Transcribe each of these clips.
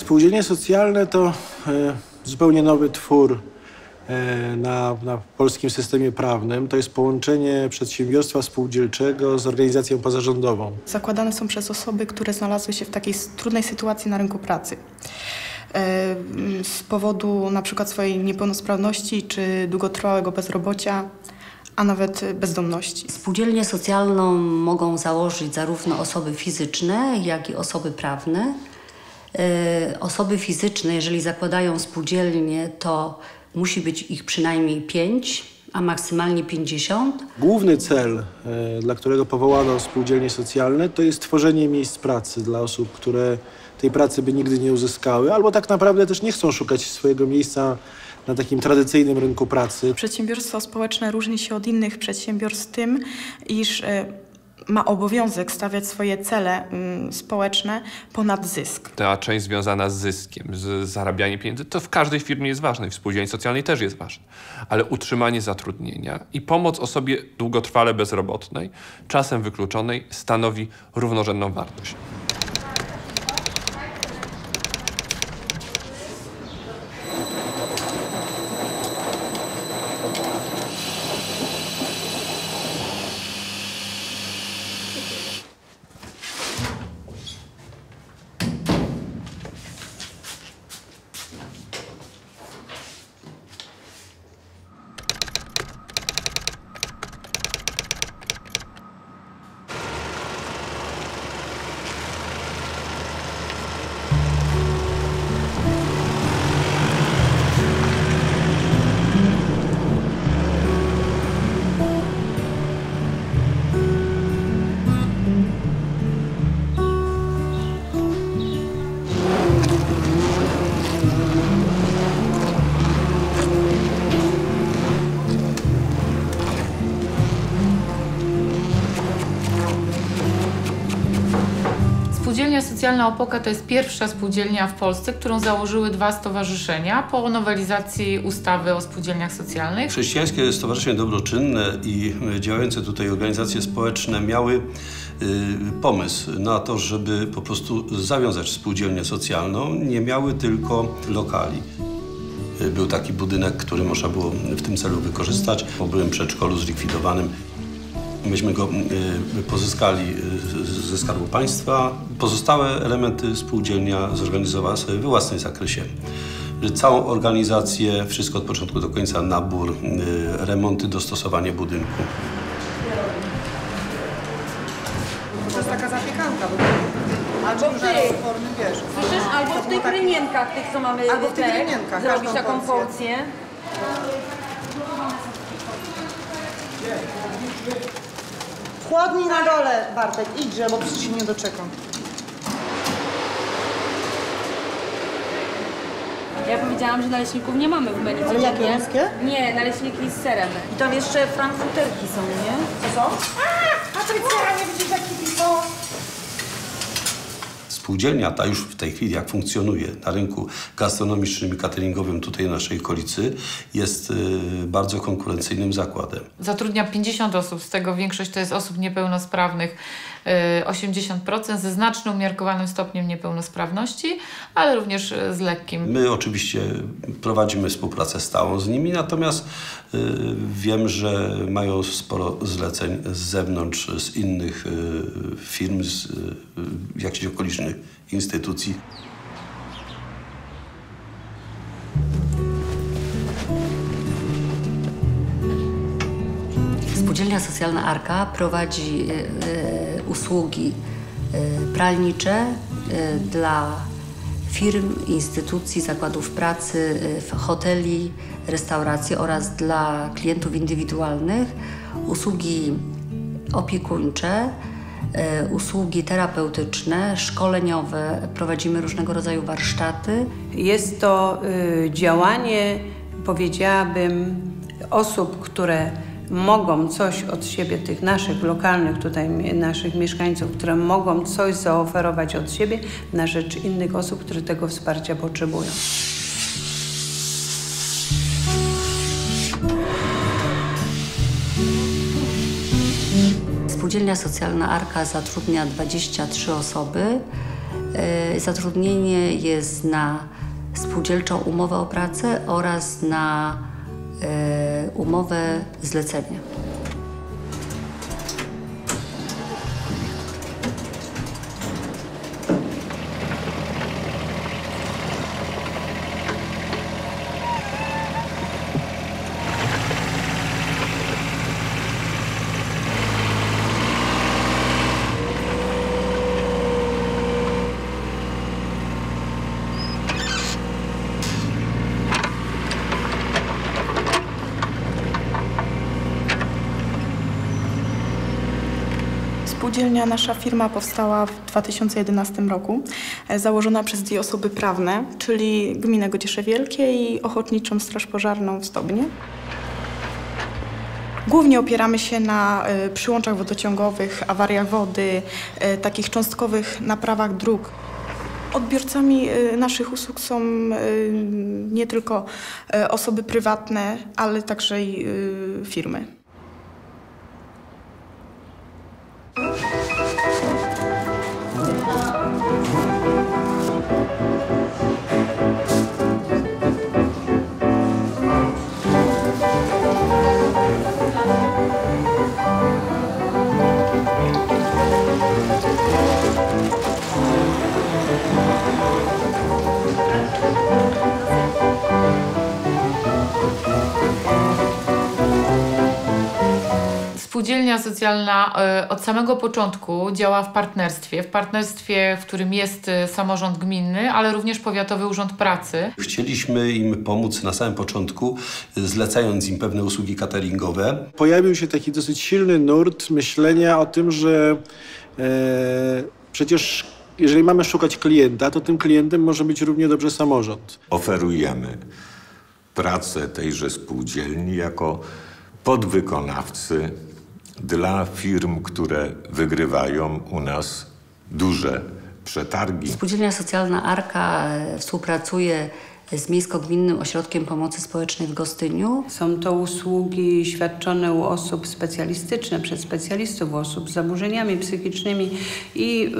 Spółdzielnie socjalne to e, zupełnie nowy twór e, na, na polskim systemie prawnym. To jest połączenie przedsiębiorstwa spółdzielczego z organizacją pozarządową. Zakładane są przez osoby, które znalazły się w takiej trudnej sytuacji na rynku pracy. E, Z powodu na przykład swojej niepełnosprawności czy długotrwałego bezrobocia, a nawet bezdomności. Spółdzielnię socjalną mogą założyć zarówno osoby fizyczne, jak i osoby prawne. E, Osoby fizyczne, jeżeli zakładają spółdzielnię, to musi być ich przynajmniej pięć, a maksymalnie 50. Główny cel, e, dla którego powołano spółdzielnie socjalne, to jest tworzenie miejsc pracy dla osób, które tej pracy by nigdy nie uzyskały, albo tak naprawdę też nie chcą szukać swojego miejsca na takim tradycyjnym rynku pracy. Przedsiębiorstwo społeczne różni się od innych przedsiębiorstw tym, iż e, ma obowiązek stawiać swoje cele mm, społeczne ponad zysk. Ta część związana z zyskiem, z zarabianiem pieniędzy, to w każdej firmie jest ważne i w spółdzielni socjalnej też jest ważne. Ale utrzymanie zatrudnienia i pomoc osobie długotrwale bezrobotnej, czasem wykluczonej, stanowi równorzędną wartość. Socjalna Opoka to jest pierwsza spółdzielnia w Polsce, którą założyły dwa stowarzyszenia po nowelizacji ustawy o spółdzielniach socjalnych. Chrześcijańskie Stowarzyszenie Dobroczynne i działające tutaj organizacje społeczne miały y, pomysł na to, żeby po prostu zawiązać spółdzielnię socjalną. Nie miały tylko lokali. Y, Był taki budynek, który można było w tym celu wykorzystać. Po byłym przedszkolu zlikwidowanym Myśmy go y, pozyskali y, ze Skarbu Państwa. Pozostałe elementy spółdzielnia zorganizowała sobie we własnym zakresie. Całą organizację, wszystko od początku do końca, nabór, y, remonty, dostosowanie budynku. To jest taka zapiekanka, bo albo w formy, wiesz. Słyszysz? Albo w tych rymienkach, tych co mamy Albo w tych te, rymienkach, zrobić taką porcję. porcję. Chłodni na dole, Bartek, idźże, bo przecież się nie doczekam. Ja powiedziałam, że naleśników nie mamy w menu. Ale jakie, ruskie? Nie, naleśniki z serem. I tam jeszcze frankfurterki są, nie? Co są? A, Patrycja, nie widzisz jaki piso? Spółdzielnia ta już w tej chwili, jak funkcjonuje na rynku gastronomicznym i cateringowym tutaj w naszej okolicy, jest y, bardzo konkurencyjnym zakładem. Zatrudnia 50 osób, z tego większość to jest osób niepełnosprawnych, 80% ze znacznym umiarkowanym stopniem niepełnosprawności, ale również y, z lekkim. My oczywiście prowadzimy współpracę stałą z nimi, natomiast y, wiem, że mają sporo zleceń z zewnątrz, z innych firm, z jakichś okolicznych instytucji. Socjalna Arka prowadzi e, e, usługi e, pralnicze dla firm, instytucji, zakładów pracy, hoteli, restauracji oraz dla klientów indywidualnych, usługi opiekuńcze, usługi terapeutyczne, szkoleniowe. Prowadzimy różnego rodzaju warsztaty. Jest to y, działanie, powiedziałabym, osób, które mogą coś od siebie, tych naszych lokalnych tutaj, naszych mieszkańców, które mogą coś zaoferować od siebie na rzecz innych osób, które tego wsparcia potrzebują. Spółdzielnia Socjalna Arka zatrudnia 23 osoby. E, zatrudnienie jest na spółdzielczą umowę o pracę oraz na umowę zlecenia. Spółdzielnia, nasza firma powstała w 2011 roku, e, założona przez dwie osoby prawne, czyli Gminę Godziesze Wielkie i Ochotniczą Straż Pożarną w Stobnie. Głównie opieramy się na e, przyłączach wodociągowych, awariach wody, e, takich cząstkowych naprawach dróg. Odbiorcami naszych usług są nie tylko osoby prywatne, ale także i firmy. Spółdzielnia socjalna e, od samego początku działa w partnerstwie. W partnerstwie, w którym jest e, samorząd gminny, ale również Powiatowy Urząd Pracy. Chcieliśmy im pomóc na samym początku, zlecając im pewne usługi cateringowe. Pojawił się taki dosyć silny nurt myślenia o tym, że e, przecież jeżeli mamy szukać klienta, to tym klientem może być równie dobrze samorząd. Oferujemy pracę tejże spółdzielni jako podwykonawcy dla firm, które wygrywają u nas duże przetargi. Spółdzielnia Socjalna Arka e, współpracuje z Miejsko-Gminnym Ośrodkiem Pomocy Społecznej w Gostyniu. Są to usługi świadczone u osób specjalistyczne, przez specjalistów, u osób z zaburzeniami psychicznymi i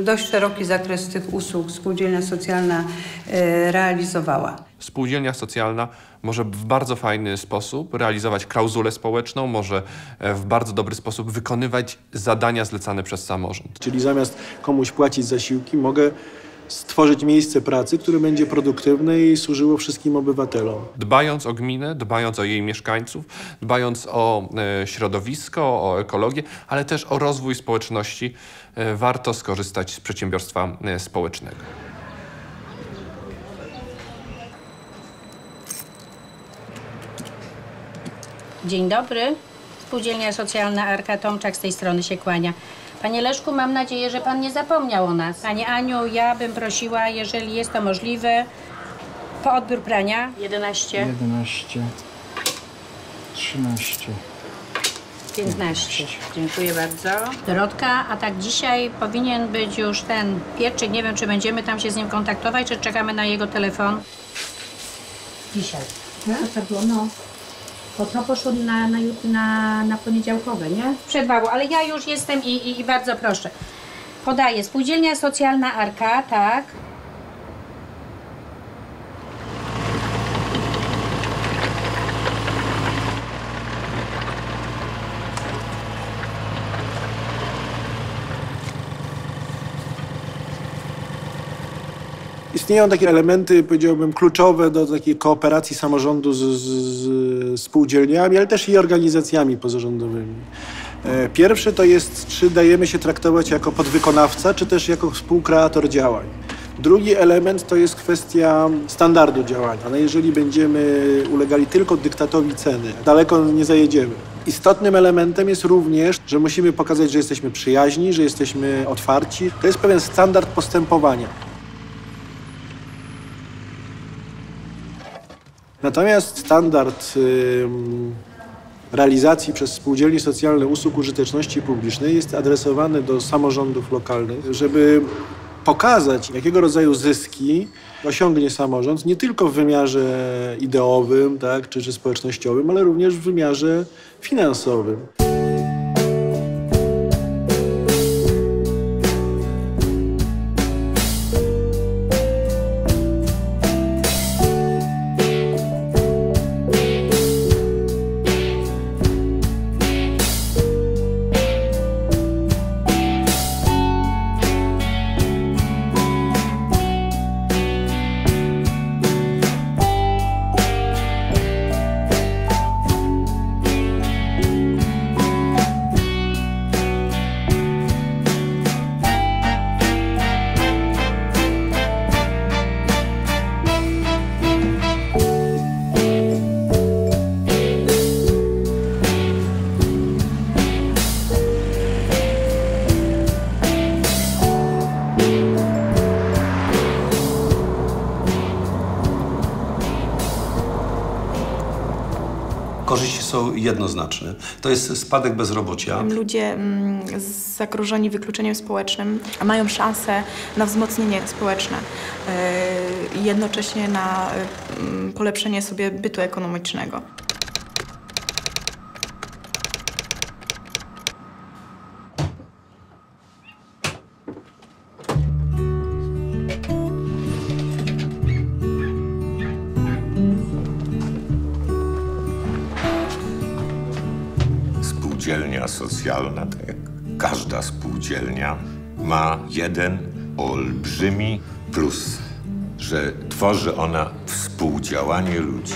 y, dość szeroki zakres tych usług spółdzielnia socjalna y, realizowała. Spółdzielnia socjalna może w bardzo fajny sposób realizować klauzulę społeczną, może e, w bardzo dobry sposób wykonywać zadania zlecane przez samorząd. Czyli zamiast komuś płacić zasiłki, mogę stworzyć miejsce pracy, które będzie produktywne i służyło wszystkim obywatelom. Dbając o gminę, dbając o jej mieszkańców, dbając o e, środowisko, o ekologię, ale też o rozwój społeczności, e, warto skorzystać z przedsiębiorstwa e, społecznego. Dzień dobry. Spółdzielnia Socjalna Arka Tomczak z tej strony się kłania. Panie Leszku, mam nadzieję, że pan nie zapomniał o nas. Panie Aniu, ja bym prosiła, jeżeli jest to możliwe, po odbiór prania 11, 11, 13. 15. Dziękuję bardzo. Dorotka, a tak dzisiaj powinien być już ten pieczyk. Nie wiem, czy będziemy tam się z nim kontaktować, czy czekamy na jego telefon. Dzisiaj. No, to było, no. Bo to poszło na, na, na, na poniedziałkowe, nie? Przed wałą, ale ja już jestem i, i, i bardzo proszę. Podaję. Spółdzielnia Socjalna Arka, tak. Istnieją takie elementy, powiedziałbym, kluczowe do takiej kooperacji samorządu z, z, z spółdzielniami, ale też i organizacjami pozarządowymi. E, Pierwsze to jest, czy dajemy się traktować jako podwykonawca, czy też jako współkreator działań. Drugi element to jest kwestia standardu działania. No jeżeli będziemy ulegali tylko dyktatowi ceny, daleko nie zajedziemy. Istotnym elementem jest również, że musimy pokazać, że jesteśmy przyjaźni, że jesteśmy otwarci. To jest pewien standard postępowania. Natomiast standard realizacji przez spółdzielnie socjalne usług użyteczności publicznej jest adresowany do samorządów lokalnych, żeby pokazać, jakiego rodzaju zyski osiągnie samorząd, nie tylko w wymiarze ideowym tak, czy, czy społecznościowym, ale również w wymiarze finansowym. Jednoznaczne. To jest spadek bezrobocia. Ludzie mm, zagrożeni wykluczeniem społecznym mają szansę na wzmocnienie społeczne i jednocześnie na yy, polepszenie sobie bytu ekonomicznego. Socjalna, tak jak każda spółdzielnia, ma jeden olbrzymi plus, że tworzy ona współdziałanie ludzi.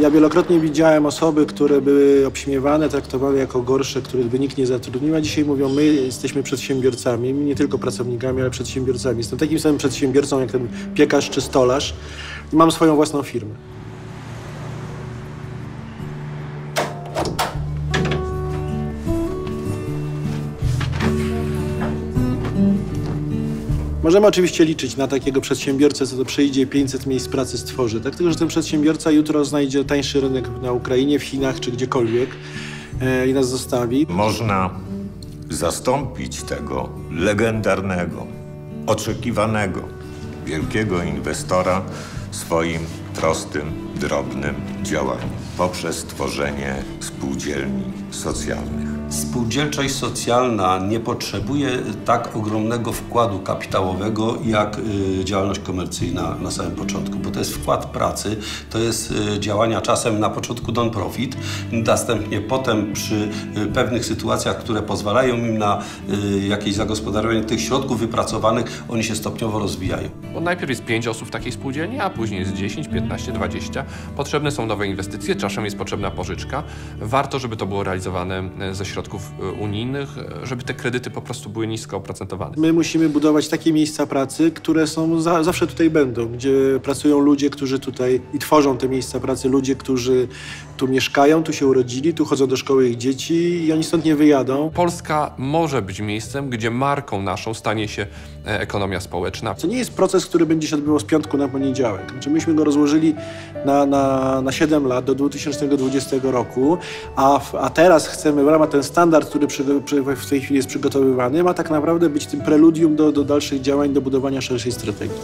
Ja wielokrotnie widziałem osoby, które były obśmiewane, traktowane jako gorsze, których by nikt nie zatrudnił, a dzisiaj mówią, my jesteśmy przedsiębiorcami, nie tylko pracownikami, ale przedsiębiorcami. Jestem takim samym przedsiębiorcą jak ten piekarz czy stolarz i mam swoją własną firmę. Możemy oczywiście liczyć na takiego przedsiębiorcę, co to przyjdzie 500 miejsc pracy stworzy. Tak tylko, że ten przedsiębiorca jutro znajdzie tańszy rynek na Ukrainie, w Chinach czy gdziekolwiek e, i nas zostawi. Można zastąpić tego legendarnego, oczekiwanego, wielkiego inwestora swoim prostym, drobnym działaniem poprzez tworzenie spółdzielni socjalnych. Spółdzielczość socjalna nie potrzebuje tak ogromnego wkładu kapitałowego jak y, działalność komercyjna na samym początku, bo to jest wkład pracy, to jest y, działania czasem na początku non-profit, następnie potem przy y, pewnych sytuacjach, które pozwalają im na jakieś zagospodarowanie tych środków wypracowanych, oni się stopniowo rozwijają. Bo najpierw jest 5 osób w takiej spółdzielni, a później jest 10, 15, 20. Potrzebne są nowe inwestycje, czasem jest potrzebna pożyczka. Warto, żeby to było realizowane e, ze środków e, unijnych, e, żeby te kredyty po prostu były nisko oprocentowane. My musimy budować takie miejsca pracy, które są za, zawsze tutaj będą, gdzie pracują ludzie, którzy tutaj i tworzą te miejsca pracy, ludzie, którzy tu mieszkają, tu się urodzili, tu chodzą do szkoły ich dzieci i oni stąd nie wyjadą. Polska może być miejscem, gdzie marką naszą stanie się ekonomia społeczna. To nie jest proces, który będzie się odbywał z piątku na poniedziałek. Znaczy myśmy go rozłożyli na, na, na 7 lat do 2020 roku, a, a teraz chcemy w ramach ten standard, który przy, przy, w tej chwili jest przygotowywany, ma tak naprawdę być tym preludium do, do dalszych działań, do budowania szerszej strategii.